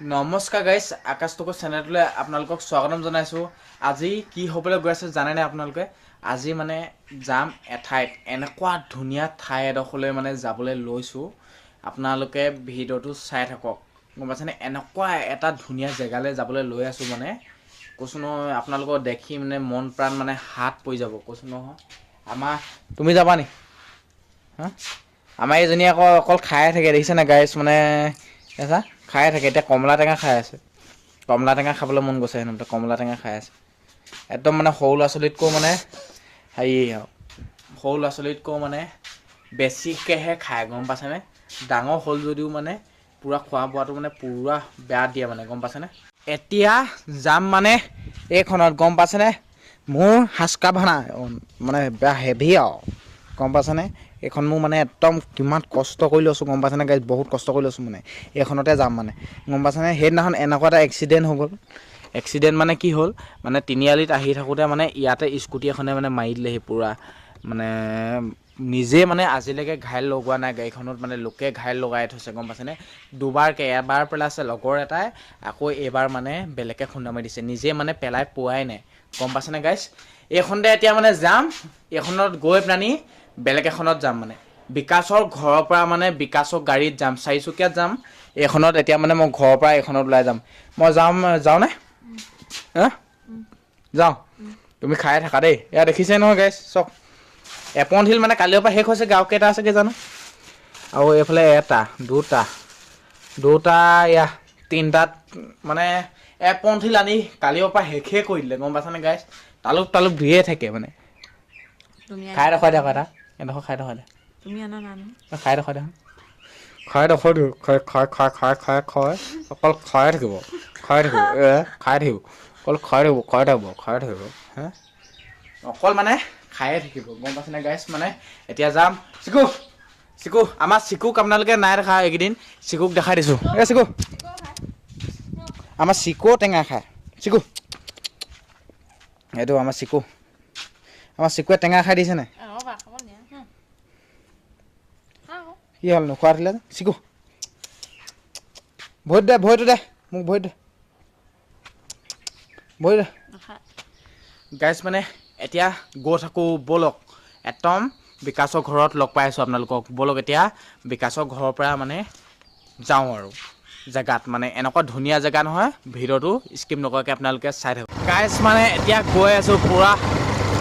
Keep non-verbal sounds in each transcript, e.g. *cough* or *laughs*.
নমস্কাৰ গাইছ আকাশ টকো চেনেলটোলৈ আপোনালোকক স্বাগতম জনাইছোঁ। আজি কি হ'বলৈ গৈ আছে জানেনে আপোনালোকে? আজি মানে যাম এঠাইত এনেকুৱা ধুনীয়া ঠাই এডোখৰলৈ মানে যাবলৈ লৈছোঁ। আপোনালোকে ভিডিঅ'টো চাই থাকক। গম পাইছেনে? এনেকুৱা এটা ধুনীয়া জেগালৈ যাবলৈ লৈ আছোঁ মানে। কৈছোঁ নহয় আপোনালোকক দেখি মানে মন প্ৰাণ মানে হাত পৰি যাব। কৈছোঁ নহয় আমাৰ তুমি যাবা নি? আমাৰ এইজনী আকৌ অকল খায়ে থাকে দেখিছেনে গাইছ মানে খায়ে থাকে এতিয়া কমলা টেঙা খাই আছে। কমলা টেঙা খাবলৈ মন গৈছে হেনো কমলা টেঙা খাই আছে। একদম মানে সৰু ল'ৰা ছোৱালীতকৈ মানে হেৰি আৰু সৰু ল'ৰা ছোৱালীতকৈ মানে বেছিকৈহে খায় গম পাইছেনে? ডাঙৰ হ'ল যদিও মানে পূৰা খোৱা বোৱাটো মানে পূৰা বেয়া দিয়ে মানে গম পাইছেনে? এতিয়া যাম মানে এইখনত গম পাইছেনে? মোৰ সাজকা ভানা মানে বেয়া হেভি আৰু গম পাইছেনে? এইখন মোৰ মানে একদম কিমান কষ্ট কৰি লৈছোঁ, গম পাইছেনে গাইজ? বহুত কষ্ট কৰি লৈছোঁ মানে। এইখনতে যাম মানে। গম পাইছেনে? সেইদিনাখন এনেকুৱা এটা এক্সিডেণ্ট হৈ গ'ল। এক্সিডেণ্ট মানে কি হ'ল? মানে তিনিআলিত আহি থাকোঁতে মানে ইয়াতে স্কুটি এখনে মানে মাৰি দিলেহি পূৰা। মানে নিজে মানে আজিলৈকে ঘাইল লগোৱা নাই, গাড়ীখনত মানে লোকে ঘাইল লগাই থৈছে, গম পাইছেনে? দুবাৰকৈ, এবাৰ পেলাইছে লগৰ এটাই, আকৌ এইবাৰ মানে বেলেগে খুন্দা মাৰি দিছে। নিজে মানে পেলাই পোৱাই নাই। গম পাইছেনে গাইজ? এইখনতে এতিয়া মানে যাম। এইখনত গৈ পেলানি বেলেগ এখনত যাম মানে। বিকাশৰ ঘৰৰ পৰা মানে বিকাশৰ গাড়ীত যাম চাৰিচকীয়াত যাম। এইখনত এতিয়া মানে মই ঘৰৰ পৰা এইখনত ওলাই যাম। মই যাম যাওঁনে? হা? যাওঁ। তুমি খাই থাকা দেই। এয়া দেখিছে নহয় গাইছ চক। এপন্থিল মানে কালিৰ পৰা শেষ হৈছে গাঁও কেইটা আছেগৈ জানো? আৰু এইফালে এটা দুটা দুটা এয়া তিনিটাত মানে এপন্থিল আনি কালিৰ পৰা শেষে কৰি দিলে গম পাইছানে গাইছ তালুক তালুক দিয়ে থাকে মানে। খাই দেখুৱাই দেখুৱাই এটা। এডোখৰ খাই দেখুৱাই দে। তুমি আনা নানো খাই দেখুৱাই দে। খাই দেখুৱাই দিওঁ খাই খাই খাই খাই খাই খাই অকল খাই থাকিব খাই থাকিব এ খাই থাকিব অকল খাই থাকিব খাই থাকিব খাই থাকিব হে? অকল মানে খায়ে থাকিব গম পাইছেনে গাইছ মানে এতিয়া যাম। চিকু চিকু আমাৰ চিকুক আপোনালোকে নাই দেখা এইকেইদিন চিকুক দেখাই দিছোঁ। এ চিকু। আমাৰ চিকু টেঙা খায়। চিকু। এইটো আমাৰ চিকু। আমাৰ চিকুৱে টেঙা খাই দিছে কি হ'ল নোখোৱা দিলে যে চিকু ভৰিত দে ভৰিটো দে মোক ভৰিত দে ভৰি দে গাইজ মানে এতিয়া গৈ থাকোঁ ব'লক একদম বিকাশৰ ঘৰত লগ পাই আছোঁ আপোনালোকক ব'লক এতিয়া বিকাশৰ ঘৰৰ পৰা মানে যাওঁ আৰু জেগাত মানে এনেকুৱা ধুনীয়া জেগা নহয় ভিডিঅ'টো স্কিপ নকৰাকৈ আপোনালোকে চাই থাকক গাইজ মানে এতিয়া গৈ আছোঁ পূৰা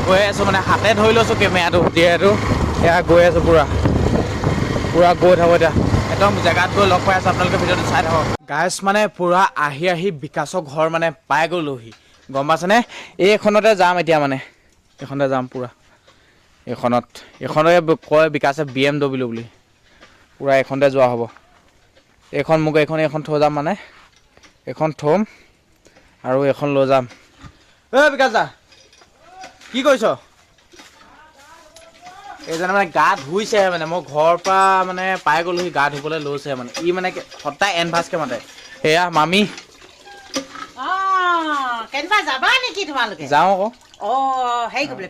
গৈ আছোঁ মানে হাতে ধৰি লৈছোঁ কেমেৰাটো যিহেতু এয়া গৈ আছোঁ পূৰা পূৰা গৈ থাকোঁ এতিয়া। একদম জেগাত গৈ লগ পাই আছোঁ, আপোনালোকে ভিডিঅ'টো চাই থাকক। গাইজ মানে পূৰা আহি আহি বিকাশৰ ঘৰ মানে পাই গ'লোহি। গম পাইছেনে? এইখনতে যাম এতিয়া মানে। এইখনতে যাম পূৰা। এইখনত, এইখনতে কয় বিকাশে বি এম ডব্লিউ বুলি। পূৰা এইখনতে যোৱা হ'ব। এইখন মোক এইখন এইখন থৈ যাম মানে। এইখন থ'ম আৰু এইখন লৈ যাম। ঐ বিকাশ দা, কি কৰিছ? এইজনে মানে গা ধুইছেহে মানে মই ঘৰৰ পৰা মানে পাই গ'লোহি গা ধুবলৈ লৈছে মানে। ই মানে সদায় এডভান্সকৈ মাতে। সেয়া মামী। যাওঁ আকৌ।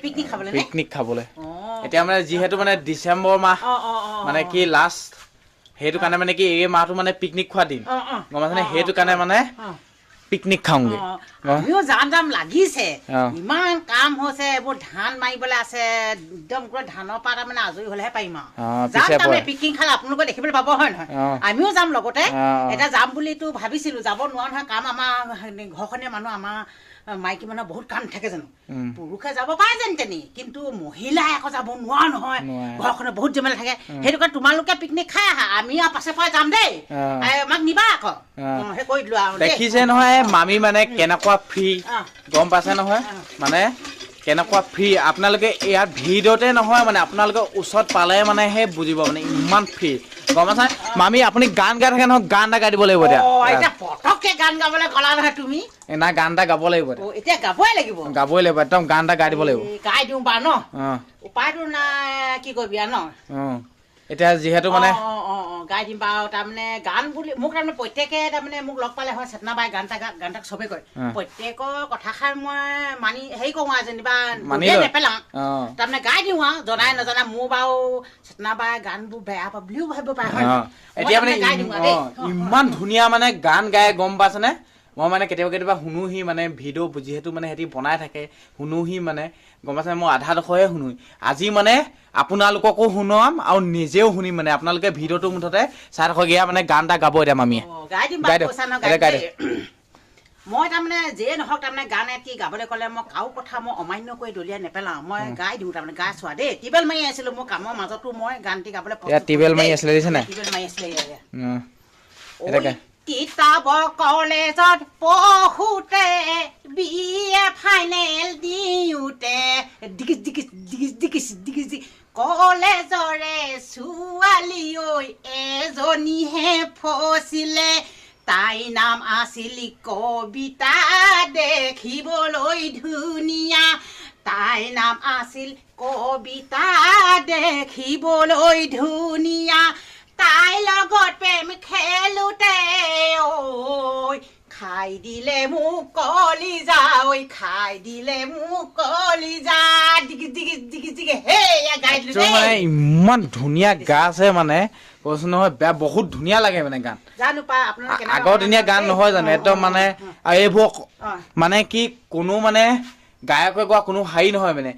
পিকনিক খাবলৈ পিকনিক খাবলৈ। এতিয়া মানে যিহেতু মানে ডিচেম্বৰ মাহ মানে কি লাষ্ট সেইটো কাৰণে মানে কি এই মাহটো মানে পিকনিক খোৱা দিন। গম পাইছেনে? সেইটো কাৰণে মানে পিকনিক খাওঁগে। আমিও যাম যাম লাগিছে। ইমান কাম হৈছে এইবোৰ ধান মাৰিবলৈ আছে। একদম পুৰা ধানৰ পৰা তাৰমানে আজৰি হলেহে পাৰিম আৰু। যাম তাৰমানে পিকনিক খালে আপোনালোকে দেখিবলৈ পাব হয় নহয়? আমিও যাম লগতে। এতিয়া যাম বুলিতো ভাবিছিলো যাব নোৱাৰো নহয় কাম আমাৰ ঘৰখনীয়া মানুহ আমাৰ মাইকী মানুহৰ বহুত কাম থাকে জানো? পুৰুষে যাব পাৰে যেন তেনি কিন্তু মহিলাই আকৌ যাব নোৱাৰা নহয়। ঘৰখনত বহুত জমেলা থাকে। সেইটো কাৰণে তোমালোকে পিকনিক খাই আহা। আমি আৰু পাছে পাই যাম দেই। আমাক নিবা আকৌ। সেই কৰি দিলো আৰু দেখিছে নহয় মামী মানে কেনেকুৱা ফ্ৰী গম পাইছে নহয়? মানে কেনেকুৱা ফ্ৰী আপোনালোকে ইয়াৰ ভিডিঅ'তে নহয় মানে আপোনালোকে ওচৰত পালে মানেহে বুজিব মানে ইমান ফ্ৰী গম পাইছা মামী আপুনি গান গাই থাকে নহয় গান এটা গাই দিব লাগিব এতিয়া। পটককে গান গাবলৈ ক'লা নহয় তুমি। নাই গান এটা গাব লাগিব এতিয়া। গাবই লাগিব। গাবই লাগিব একদম গান এটা গাই দিব লাগিব। গাই দিওঁ বা ন? উপায়টো নাই কি কৰিবি আৰু ন? এতিয়া যিহেতু মানে গাই দিম বাৰু। তাৰমানে গান বুলি মোক তাৰমানে প্ৰত্যেকে তাৰমানে মোক লগ পালে হয় চেতনা বাই গান এটা গান এটা চবেই কয়। প্ৰত্যেকৰ কথাষাৰ মই মানি হেৰি কৰোঁ আৰু যেনিবা। নেপেলাওঁ। তাৰমানে গাই দিওঁ আৰু জনাই নজনা মোৰ বাৰু চেতনা বাই গানবোৰ বেয়া পাব বুলিও ভাবিব পাৰে এতিয়া মানে। ইমান ধুনীয়া মানে গান গাই গম পাইছেনে? মই মানে কেতিয়াবা কেতিয়াবা শুনোহি মানে ভিডিঅ' যিহেতু মানে সিহঁতি বনাই থাকে শুনোহি মানে গম পাইছে মই আধা ডোখৰহে শুনো আজি মানে আপোনালোককো শুনাম আৰু নিজেও শুনিম মানে। আপোনালোকে ভিডিঅ'টো মুঠতে চাই থাকক এয়া মানে গান এটা গাব এতিয়া মামীয়ে। গাই দিম গাই দিয়ক। দিম। মই তাৰমানে যিয়ে নহওক তাৰমানে গান এটি গাবলৈ ক'লে মই কাৰো কথা মই অমান্য কৰি দলিয়াই নেপেলাওঁ। মই গাই দিওঁ তাৰমানে গাই চোৱা দেই। টিবেল মাৰি আছিলোঁ মোৰ কামৰ মাজতো মই গানটি গাবলৈ টিবেল মাৰি। আছিলে টিবেল মাৰি আছিলে কিতাব কলেজত পঢ়োতে বি এ ফাইনেল দিওঁতে ডিগিচ ডিগিচ ডিগিচ ডিগিচ ডিগিচ কলেজৰে ছোৱালী ঐ এজনীহে ফচিলে। তাইৰ নাম আছিল কবিতা দেখিবলৈ ধুনীয়া। তাইৰ নাম আছিল কবিতা দেখিবলৈ ধুনীয়া। তাইৰ লগত প্ৰেম খেল খাই দিলে মোক কলিজা ঐ খাই দিলে মোক কলিজা ডিগি ডিগি ডিগি ডিগি হে এয়া গাই দিলো একদম মানে দেই ইমান ধুনীয়া গা আছে মানে কৈছো নহয় বেয়া বহুত ধুনীয়া লাগে মানে গান। জানো পাই আপোনালোকে আ- কেনেকুৱা আগৰ দিনীয়া গান দেই? নহয় জানো অ, একদম অ, মানে অ, আৰু এইবোৰ অ। মানে কি কোনো মানে গায়কে গোৱা কোনো হেৰি নহয় মানে।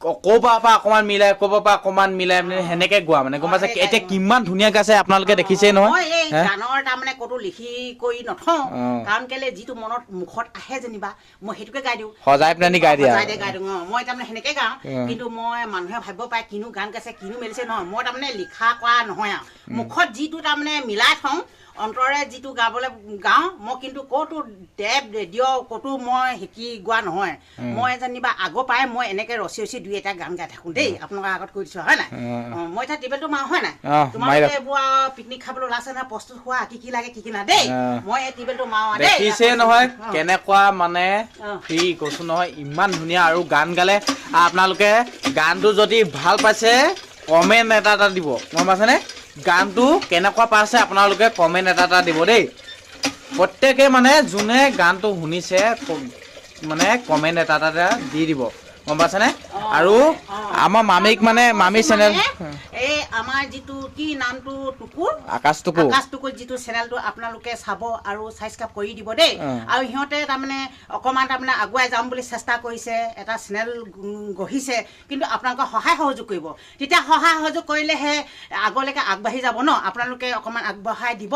ক- ক'ৰবাৰ পৰা অকমান মিলাই ক'ৰবাৰ পৰা অকমান মিলাই মানে সেনেকে গোৱা মানে গম পাইছে এতিয়া কিমান ধুনীয়া গাইছে আপোনালোকে দেখিছেই নহয়? গানৰ তাৰমানে ক'তো লিখি কৰি নথওঁ। কাৰণ কেলে যিটো মনত মুখত আহে যেনিবা মই সেইটোকে গাই দিওঁ সজাই পেলানি গাই দিয়া সজাই গাই দিওঁ। মই তাৰমানে সেনেকে গাওঁ। কিন্তু মই মানুহে ভাবিব পাৰে কিনো গান গাইছে কিনো মেলিছে নহয় মই তাৰমানে লিখা কৰা নহয় আৰু মুখত যিটো তাৰমানে মিলাই থওঁ অন্তৰে যিটো গাবলৈ গাওঁ মই কিন্তু ক'তো টেপ ৰেডিঅ' ক'তো মই শিকি গোৱা নহয়। মই যেনিবা আগৰ পৰাই মই এনেকে ৰচি ৰচি দুই এটা গান গাই থাকোঁ দেই আপোনালোকৰ আগত কৈ দিছোঁ হয় নাই? মই এতিয়া টেবলেটটো মাৰো হয় নাই? তোমালোকে। এইবোৰ আৰু পিকনিক খাবলৈ ওলাইছে নহয় প্ৰস্তুত হোৱা কি কি লাগে কি কি নাই দেই। মই এই টেবলেটটো মাৰো দেখিছেই নহয়। কেনেকুৱা মানে। ফ্ৰী কৈছো নহয় ইমান ধুনীয়া আৰু গান গালে। আপোনালোকে গানটো যদি ভাল পাইছে কমেণ্ট এটা এটা দিব গম পাইছেনে? গানটো কেনেকুৱা পাইছে আপোনালোকে কমেণ্ট এটা এটা দিব দেই। প্ৰত্যেকে মানে যোনে গানটো শুনিছে মানে কমেণ্ট এটা এটা দি দিব। গম পাইছেনে? আৰু। আমাৰ মামীক মানে মামী চেনেল এই আমাৰ যিটো কি নামটো টুকুৰ? আকাশটোকো আকাশ টুকুৰ যিটো চেনেলটো আপোনালোকে চাব আৰু ছাবস্ক্ৰাইব কৰি দিব দেই। আৰু সিহঁতে তাৰমানে অকণমান তাৰমানে আগুৱাই যাম বুলি চেষ্টা কৰিছে এটা চেনেল গঢ়িছে কিন্তু আপোনালোকে সহায় সহযোগ কৰিব। তেতিয়া সহায় সহযোগ কৰিলেহে আগলৈকে আগবাঢ়ি যাব ন? আপোনালোকে অকণমান আগবঢ়াই দিব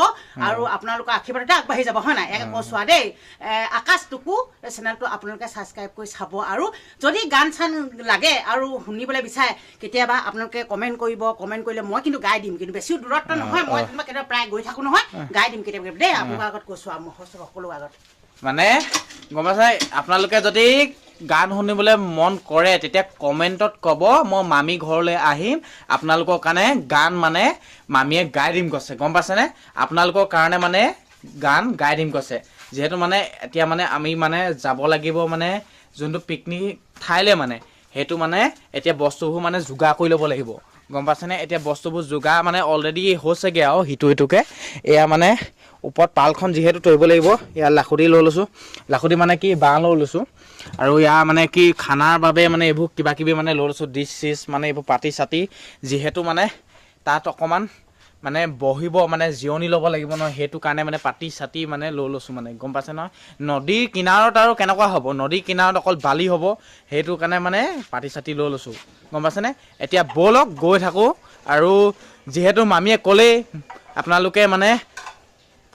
আৰু আপোনালোকৰ আশীৰ্বাদতে আগবাঢ়ি যাব হয় নাই? একে কৈছোৱা দেই। আকাশ টুকু চেনেলটো আপোনালোকে ছাবস্ক্ৰাইব কৰি চাব আৰু যদি গান চান লাগে আৰু শুনিবলৈ বিচাৰে কেতিয়াবা আপোনালোকে কমেণ্ট কৰিব কমেণ্ট কৰিলে মই কিন্তু গাই দিম কিন্তু বেছি দূৰত্ব নহয় মই যেনিবা কেতিয়াবা প্ৰায় গৈ থাকোঁ নহয় গাই দিম কেতিয়াবা কেতিয়াবা। দেই আপোনালোকৰ আগত কৈছোঁ আৰু মই সকলো আগত। মানে গম পাইছে আপোনালোকে যদি গান শুনিবলৈ মন কৰে তেতিয়া কমেণ্টত ক'ব মই মামী ঘৰলৈ আহিম আপোনালোকৰ কাৰণে গান মানে মামীয়ে গাই দিম কৈছে গম পাইছেনে? আপোনালোকৰ কাৰণে মানে গান গাই দিম কৈছে। যিহেতু মানে এতিয়া মানে আমি মানে যাব লাগিব মানে যোনটো পিকনিক ঠাইলৈ মানে সেইটো মানে এতিয়া বস্তুবোৰ মানে যোগাৰ কৰি ল'ব লাগিব। গম পাইছেনে? এতিয়া বস্তুবোৰ যোগাৰ মানে অলৰেডি হৈছেগৈ আৰু সিটো সিটোকৈ। এয়া মানে ওপৰত পালখন যিহেতু তৰিব লাগিব ইয়াত লাখুটি লৈ লৈছোঁ। লাখুটি মানে কি? বাঁহ লৈ লৈছোঁ। আৰু ইয়াৰ মানে কি? খানাৰ বাবে মানে এইবোৰ কিবা কিবি মানে লৈ লৈছোঁ। ডিছ চিছ মানে এইবোৰ পাতি চাতি যিহেতু মানে তাত অকণমান মানে বহিব মানে জিৰণি ল'ব লাগিব নহয় সেইটো কাৰণে মানে পাতি চাতি মানে লৈ লৈছোঁ মানে গম পাইছে নহয়? নদীৰ কিনাৰত আৰু কেনেকুৱা হ'ব? নদীৰ কিনাৰত অকল বালি হ'ব সেইটো কাৰণে মানে পাতি চাতি লৈ লৈছোঁ গম পাইছেনে? এতিয়া ব'লক গৈ থাকোঁ আৰু যিহেতু মামীয়ে ক'লেই আপোনালোকে মানে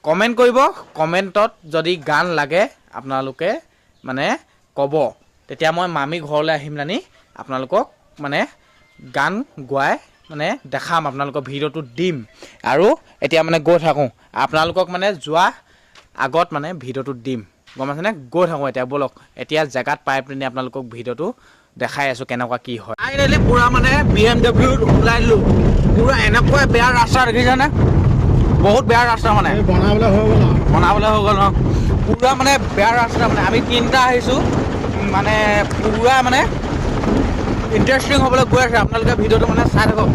কমেণ্ট কৰিব কমেণ্টত যদি গান লাগে আপোনালোকে মানে ক'ব। তেতিয়া মই মামী ঘৰলৈ আহিম নানি আপোনালোকক মানে গান গোৱাই মানে দেখাম আপোনালোকৰ ভিডিঅ'টো দিম। আৰু এতিয়া মানে গৈ থাকোঁ। আপোনালোকক মানে যোৱা আগত মানে ভিডিঅ'টো দিম। গম পাইছেনে? গৈ থাকোঁ এতিয়া ব'লক। এতিয়া জেগাত পাই পিনি আপোনালোকক ভিডিঅ'টো দেখাই আছোঁ কেনেকুৱা কি হয়। ফাইনেলি পূৰা মানে বি এম ডব্লিউত ওলাই দিলোঁ। পূৰা এনেকুৱা বেয়া ৰাস্তা দেখিছেনে? বহুত বেয়া ৰাস্তা মানে। বনাবলৈ হৈ গ'ল বনাবলৈ হৈ গ'ল ন পূৰা মানে বেয়া ৰাস্তা মানে। আমি তিনিটা আহিছোঁ। মানে পূৰা মানে ইণ্টাৰেষ্টিং হ'বলৈ গৈ আছে, আপোনালোকে ভিডিঅ'টো মানে চাই থাকক।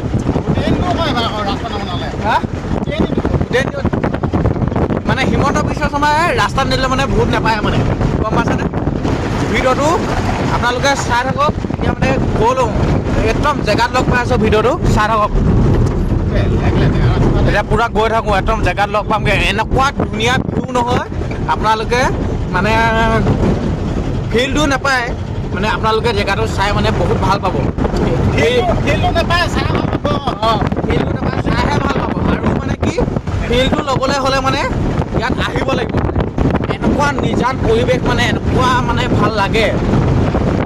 মানে হিমন্ত বিশ্ব শৰ্মাই ৰাস্তাত নিদিলে মানে ভোট নাপায় মানে। গম পাইছেনে ভিডিঅ'টো আপোনালোকে চাই থাকক, এতিয়া মানে গ'লো একদম জেগাত লগ পাই আছোঁ ভিডিঅ'টো, চাই থাকক। এতিয়া পূৰা গৈ থাকোঁ, একদম জেগাত লগ পামগৈ। এনেকুৱা ধুনীয়া ভিউ নহয়, আপোনালোকে মানে ফিল্ডটো নাপায়। মানে আপোনালোকে জেগাটো চাই মানে বহুত ভাল পাব। এই- ফিল্ডটো নাপায় চাইহে ভাল পাব। আৰু মানে কি ফিল্ডটো ল'বলৈ হ'লে মানে ইয়াত আহিব লাগিব। এনেকুৱা নিজান পৰিৱেশ মানে এনেকুৱা মানে ভাল লাগে।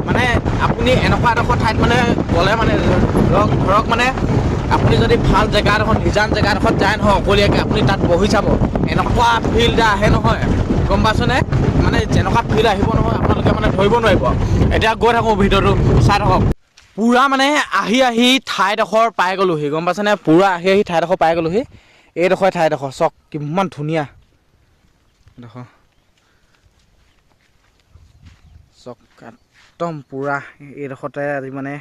মানে আপুনি এনেকুৱা এডোখৰ ঠাইত মানে গ'লে মানে ধৰক ধৰক মানে আপুনি যদি ভাল জেগা এডোখৰ নিজান জেগা এডোখৰত যায় নহয় অকলীয়াকৈ আপুনি তাত বহি চাব। এনেকুৱা ফিল্ড আহে নহয় গম পাইছেনে? মানে যেনেকুৱা ফিল্ড আহিব নহয় আপোনালোকে মানে ধৰিব নোৱাৰিব। এতিয়া গৈ থাকোঁ ভিডিঅ'টো চাই থাকক। পূৰা মানে আহি আহি ঠাইডোখৰ পাই গ'লোহি গম পাইছেনে? পূৰা আহি আহি ঠাইডোখৰ পাই গ'লোহি। এইডোখৰ ঠাইডোখৰ চাওক কিমান ধুনীয়া। এইডোখৰ চাওক একদম পূৰা এইডোখৰতে আজি মানে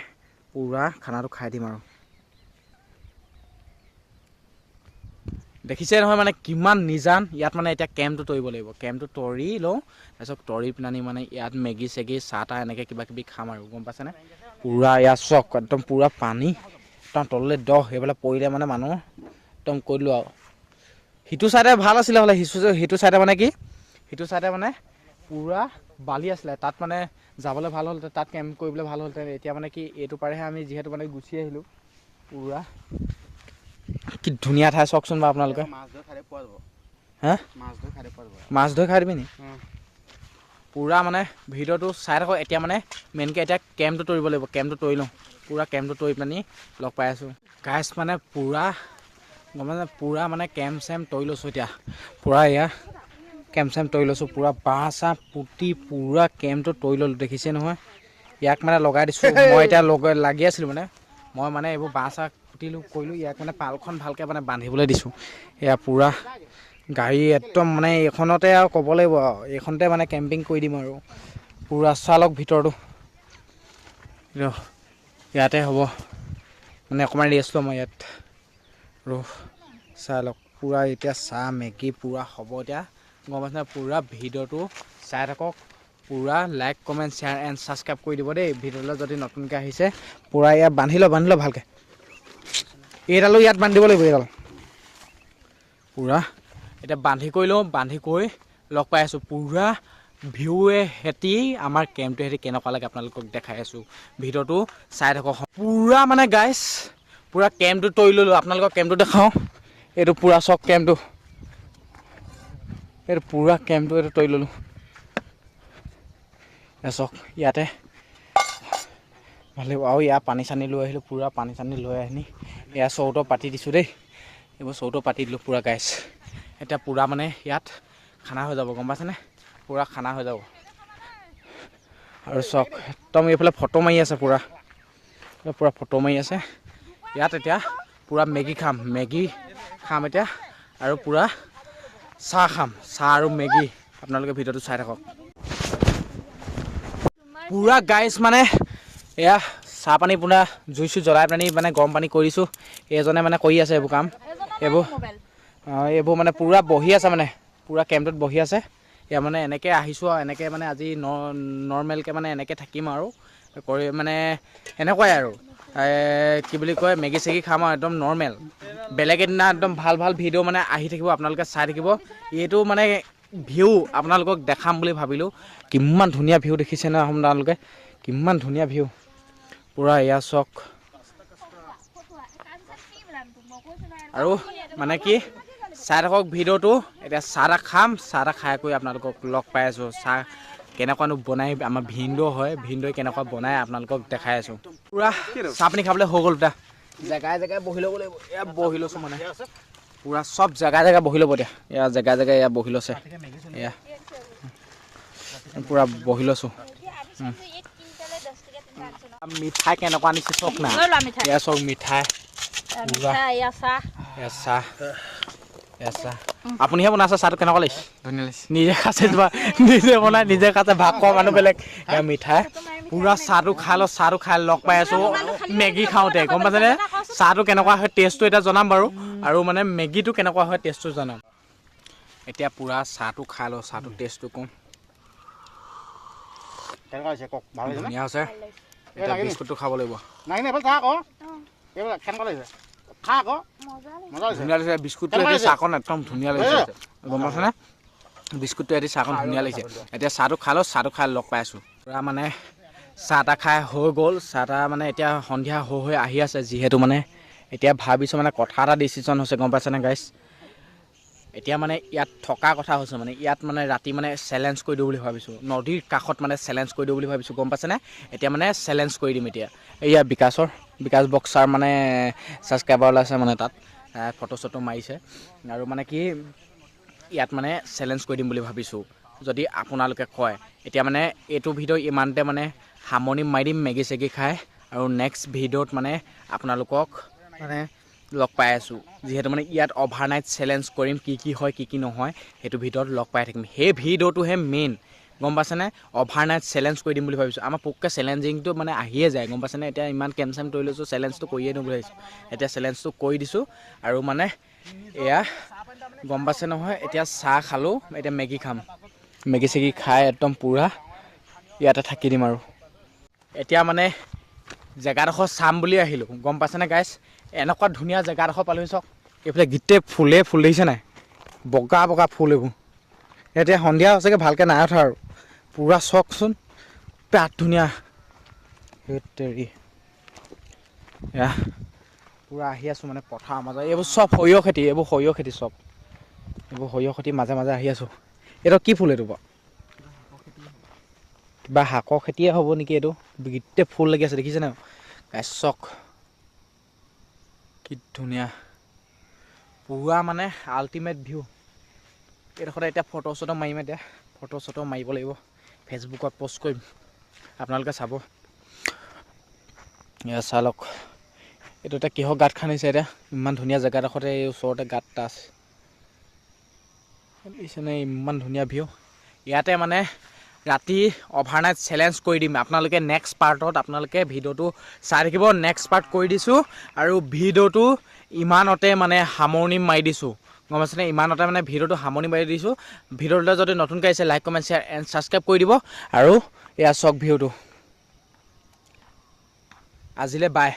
পূৰা খানাটো খাই দিম আৰু। দেখিছে নহয় মানে কিমান নিজান, ইয়াত মানে এতিয়া কেম্পটো তৰিব লাগিব। কেম্পটো তৰি লওঁ, তাৰপিছত তৰি পিনানি মানে ইয়াত মেগী চেগী, চাহ তাহ এনেকৈ কিবা কিবি খাম আৰু, গম পাইছেনে? পূৰা ইয়াত চক, একদম পূৰা পানী, একদম তললৈ দ, সেইফালে পৰিলে মানে মানুহ একদম কৈ আৰু। সিটো চাইডে ভালো আছিলে হ'লে, সিটো সিটো চাইডে মানে কি? সিটো চাইডে মানে পূৰা বালি আছিলে, তাত মানে যাবলৈ ভালো হ'লহেঁতেন, তাত কেম্প কৰিবলৈ ভালো হ'লহেঁতেন। এতিয়া মানে কি, এইটো পাৰেহে আমি যিহেতু মানে গুচি আহিলোঁ, পূৰা কি ধুনীয়া ঠাই চাওকচোন বাৰু আপোনালোকে। মাছ ধৰি খাই হা? মাছ ধৰি দিবি নি। পূৰা মানে ভিডিঅ'টো চাই থাকোঁ এতিয়া মানে মেইনকৈ এতিয়া কেম্পটো তৰিব লাগিব। কেম্পটো তৰি লওঁ। পূৰা কেম্পটো তৰি পিনি লগ পাই আছোঁ। গাইছ মানে পূৰা গম পাইছে পূৰা মানে কেম্প চেম্প তৰি লৈছোঁ এতিয়া। পূৰা এয়া কেম্প চেম্প তৰি লৈছোঁ। পূৰা বাঁহ চাহ পুতি পূৰা কেম্পটো তৰি ল'লোঁ। দেখিছে নহয়? ইয়াক মানে লগাই দিছোঁ। *laughs* মই এতিয়া লগ লাগি আছিলোঁ মানে। মই মানে এইবোৰ বাঁহ চাহ পুতিলোঁ কৰিলোঁ। ইয়াক মানে পালখন ভালকৈ মানে বান্ধিবলৈ দিছোঁ। এয়া পূৰা গাড়ী একদম মানে এইখনতে আৰু ক'ব লাগিব আৰু এইখনতে মানে কেম্পিং কৰি দিম আৰু। পূৰা চালক ভিতৰটো ৰ ইয়াতে হ'ব। মানে অকণমান ৰেষ্ট ল'ম ইয়াত। ৰ চাই লওক পূৰা এতিয়া চাহ মেগী পূৰা হ'ব এতিয়া। গম পাইছে পূৰা ভিডিঅ'টো চাই থাকক। পূৰা like comment share and subscribe কৰি দিব দেই। ভিডিঅ'লৈ যদি নতুনকৈ আহিছে পূৰা ইয়াত বান্ধি ল বান্ধি ল ভালকৈ। এইডালো ইয়াত বান্ধিব লাগিব এইডাল পূৰা। এতিয়া বান্ধি কৰি লওঁ, বান্ধি কৰি লগ পাই আছোঁ। পূৰা ভিউৱে সেতি আমাৰ কেম্পটো সেতি কেনেকুৱা লাগে আপোনালোকক দেখাই আছোঁ। ভিডিঅ'টো চাই থাকক। পূৰা মানে গাইছ পূৰা কেম্পটো তৰি ল'লোঁ। আপোনালোকক কেম্পটো দেখাওঁ। এইটো পূৰা চক কেম্পটো এইটো পূৰা কেম্পটো এইটো তৰি ল'লোঁ। চক, ইয়াতে। ভালেই আৰু ইয়াৰ পানী চানী লৈ আহিলোঁ পূৰা পানী চানী লৈ আনি এয়া চৌটো পাতি দিছোঁ দেই। এইবোৰ চৌটো পাতি দিলোঁ পূৰা গাইছ এতিয়া পূৰা মানে ইয়াত খানা হৈ যাব গম পাইছেনে? পূৰা খানা হৈ যাব। আৰু চক একদম এইফালে ফটো মাৰি আছে পূৰা। পূৰা ফটো মাৰি আছে। ইয়াত এতিয়া পূৰা মেগী খাম মেগী খাম এতিয়া। আৰু পূৰা চাহ খাম চাহ আৰু মেগী। আপোনালোকে ভিডিঅ'টো চাই থাকক। পূৰা গাইছ মানে এয়া চাহ পানী পূৰা জুই চুই জ্বলাই পানি মানে গৰম পানী কৰিছোঁ। এইজনে মানে কৰি আছে এইবোৰ কাম। এইবোৰ অঁ, এইবোৰ মানে পূৰা বহি আছে মানে। পূৰা কেম্পটোত বহি আছে। এয়া মানে এনেকৈ আহিছোঁ আৰু এনেকৈ মানে আজি নৰ্মেলকৈ মানে এনেকৈ থাকিম আৰু। কৰি মানে এনেকুৱাই আৰু। কি বুলি কয় মেগী চেগী খাম আৰু একদম নৰ্মেল। বেলেগ এদিনা একদম ভাল ভাল ভিডিঅ' মানে আহি থাকিব আপোনালোকে চাই থাকিব। এইটো মানে ভিউ আপোনালোকক দেখাম বুলি ভাবিলোঁ। কিমান ধুনীয়া ভিউ দেখিছে ন আপোনালোকে। কিমান ধুনীয়া ভিউ। পূৰা এয়া চক। আৰু মানে কি চাই থাকক ভিডিঅ'টো। এতিয়া চাহ তাহ খাম চাহ তাহ খাই কৰি আপোনালোকক লগ পাই আছোঁ। চাহ কেনেকুৱানো বনাই আমাৰ ভিনদেউ হয় ভিনদেউ কেনেকুৱা বনাই আপোনালোকক দেখাই আছোঁ। পূৰা চাহ পানী খাবলৈ হৈ গ'ল এতিয়া জেগাই জেগাই বহি ল'ব লাগিব এয়া বহি লৈছোঁ মানে। পূৰা চব জেগাই জেগাই বহি ল'ব এতিয়া। এয়া জেগাই জেগাই এয়া বহি লৈছে। এয়া। পূৰা বহি লৈছোঁ। মিঠাই কেনেকুৱা আনিছে চক না? এয়া চক মিঠাই। আপুনিহে বনাইছে চাহটো কেনেকুৱা লাগিছে? ধুনীয়া লাগিছে। নিজে খাইছে তোমাৰ নিজে বনাই নিজে খাইছে ভাগ খোৱা মানুহ বেলেগ। এয়া মিঠাই। পুৰা চাহটো খাই লওঁ চাহটো খাই লগ পাই আছো। মেগী খাওঁতে গম পাইছেনে? চাহটো কেনেকুৱা হয় টেষ্টটো এতিয়া জনাম বাৰু। আৰু মানে মেগীটো কেনেকুৱা হয় টেষ্টটো জনাম। এতিয়া পুৰা চাহটো খাই লওঁ চাহটো টেষ্টটো কম। কেনেকুৱা হৈছে কওক? ভাল হৈছে নে? ধুনীয়া হৈছে। এতিয়া বিস্কুটটো খাব লাগিব। নাই নাই এইফালে চা আকৌ এইবিলাক কেনেকুৱা লাগিছে খা আকৌ মজা লাগিছে বিস্কুটটো এতিয়া লাগিছে? চাহকণ একদম ধুনীয়া লাগিছে। গম পাইছেনে বিস্কুটটো এটি চাহকণ ধুনীয়া লাগিছে। এতিয়া চাহটো খাই লওঁ চাহটো খাই লগ পাই আছোঁ। পূৰা মানে চাহ তাহ খাই হৈ গ'ল। চাহ তাহ মানে এতিয়া সন্ধিয়া হৈ হৈ আহি আছে যিহেতু মানে এতিয়া ভাবিছোঁ মানে কথা এটা ডিচিশ্যন হৈছে গম পাইছেনে গাইছ এতিয়া মানে ইয়াত থকা কথা হৈছে মানে ইয়াত মানে ৰাতি মানে চেলেঞ্জ কৰি দিওঁ বুলি ভাবিছোঁ। নদীৰ কাষত মানে চেলেঞ্জ কৰি দিওঁ বুলি ভাবিছোঁ গম পাইছেনে? এতিয়া মানে চেলেঞ্জ কৰি দিম এতিয়া। এয়া বিকাশৰ বিকাশ বক্সাৰ মানে ছাবস্ক্ৰাইবাৰ ওলাইছে মানে তাত ফটো চটো মাৰিছে। আৰু মানে কি ইয়াত মানে চেলেঞ্জ কৰি দিম বুলি ভাবিছোঁ। যদি আপোনালোকে কয় এতিয়া মানে এইটো ভিডিঅ' ইমানতে মানে সামৰণি মাৰি দিম মেগী চেগী খাই। আৰু নেক্সট ভিডিঅ'ত মানে আপোনালোকক মানে লগ পাই আছোঁ। যিহেতু মানে ইয়াত অভাৰ নাইট চেলেঞ্জ কৰিম কি কি হয় কি কি নহয় সেইটো ভিডিঅ'ত লগ পাই থাকিম। সেই ভিডিঅ'টোহে মেইন গম পাইছেনে? অভাৰ নাইট চেলেঞ্জ কৰি দিম বুলি ভাবিছোঁ। আমাৰ পোককৈ চেলেঞ্জিংটো মানে আহিয়ে যায়। গম পাইছেনে? এতিয়া ইমান কেম চেম কৰি লৈছোঁ চেলেঞ্জটো কৰিয়ে দিওঁ বুলি ভাবিছোঁ। এতিয়া চেলেঞ্জটো কৰি দিছোঁ আৰু মানে এয়া গম পাইছে নহয় এতিয়া চাহ খালোঁ এতিয়া মেগী খাম। মেগী চেগী খাই একদম পূৰা ইয়াতে থাকি দিম আৰু। এতিয়া মানে জেগাডোখৰ চাম বুলি আহিলোঁ। গম পাইছেনে গাইছ এনেকুৱা ধুনীয়া জেগাডোখৰ পালোহি চাওক। এইফালে গোটেই ফুলে ফুল দেখিছে নাই? বগা বগা ফুল এইবোৰ। এতিয়া সন্ধিয়া হৈছেগৈ ভালকৈ নাই উঠা আৰু। পূৰা চাওকচোন বিৰাট ধুনীয়া। হেত তেৰি এয়া পূৰা আহি আছোঁ মানে পথাৰৰ মাজত। এইবোৰ চব সৰিয়হ খেতি এইবোৰ সৰিয়হ খেতি চব। এইবোৰ সৰিয়হ খেতি মাজে মাজে আহি আছোঁ। এইটো কি ফুল এইটো বাৰু? কিবা শাকৰ খেতিয়ে হ'ব নেকি এইটো? গোটেই ফুল লাগি আছে দেখিছেনে গাছক কি ধুনীয়া। পূৰা মানে আল্টিমেট ভিউ এইডোখৰতে এতিয়া ফটো চটো মাৰিম এতিয়া। ফটো চটো মাৰিব লাগিব। ফেচবুকত পষ্ট কৰিম। আপোনালোকে চাব। এয়া চাহ লওক এইটো এতিয়া কিহৰ গাঁত খান্দিছে এতিয়া? ইমান ধুনীয়া জেগাডোখৰতে এই ওচৰতে গাঁত এটা আছে। ইমান ধুনীয়া ভিউ ইয়াতে মানে ৰাতি অভাৰনাইট চেলেঞ্জ কৰি দিম। আপোনালোকে নেক্সট পাৰ্টত আপোনালোকে ভিডিঅ'টো চাই থাকিব। নেক্সট পাৰ্ট কৰি দিছোঁ আৰু ভিডিঅ'টো ইমানতে মানে সামৰণি মাৰি দিছোঁ। গম পাইছেনে? ইমানতে মানে ভিডিঅ'টো সামৰণি মাৰি দিছোঁ। ভিডিঅ'টোলৈ যদি নতুনকৈ আহিছে like comment share and subscribe কৰি দিব। আৰু এয়া চাওক ভিউটো আজিলৈ বাই